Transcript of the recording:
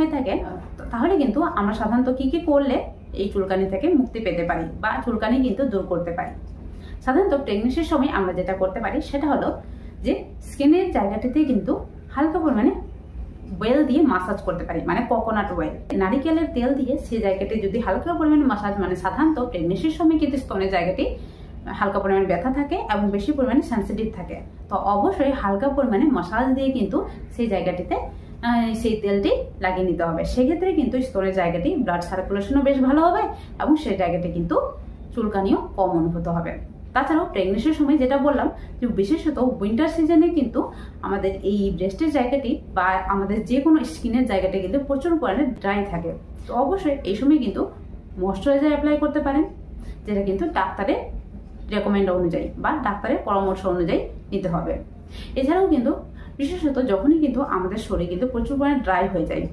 হয়ে থাকে, তাহলে কিন্তু আমরা সাধারণত কি কি করলে এই চুলকানি থেকে মুক্তি পেতে পারি বা চুলকানি কিন্তু দূর করতে পারি? সাধারণত প্রেগনেন্সির সময় আমরা যেটা করতে পারি, সেটা হলো যে স্কিনের জায়গাটিতে কিন্তু হালকা পরিমাণে ওয়েল দিয়ে মাসাজ করতে পারি মানে কোকোনাট ওয়েল নারিকেলের তেল দিয়ে সেই জায়গাটি যদি হালকা পরিমাণে মাসাজ মানে সাধারণত প্রেগনেন্সির সময় কিন্তু স্তনের জায়গাটি হালকা পরিমাণে ব্যথা থাকে এবং বেশি পরিমাণে সেন্সিটিভ থাকে। তো অবশ্যই হালকা পরিমাণে মাসাজ দিয়ে কিন্তু সেই জায়গাটিতে সেই তেলটি লাগিয়ে নিতে হবে। সেক্ষেত্রে কিন্তু স্তনের জায়গাটি ব্লাড সার্কুলেশনও বেশ ভালো হবে এবং সেই জায়গাটি কিন্তু চুলকানিও কম অনুভূত হবে। তাছাড়াও প্রেগনেন্সির সময় যেটা বললাম যে বিশেষত উইন্টার সিজনে কিন্তু আমাদের এই ব্রেস্টের জায়গাটি বা আমাদের যে কোনো স্কিনের জায়গাটি কিন্তু প্রচুর পরিমাণে ড্রাই থাকে। তো অবশ্যই এই সময় কিন্তু ময়শ্চারাইজার অ্যাপ্লাই করতে পারেন, যেটা কিন্তু ডাক্তারের রেকমেন্ড অনুযায়ী বা ডাক্তারের পরামর্শ অনুযায়ী নিতে হবে। এছাড়াও কিন্তু বিশেষত যখনই কিন্তু আমাদের শরীর কিন্তু প্রচুর পরিমাণে ড্রাই হয়ে যায়।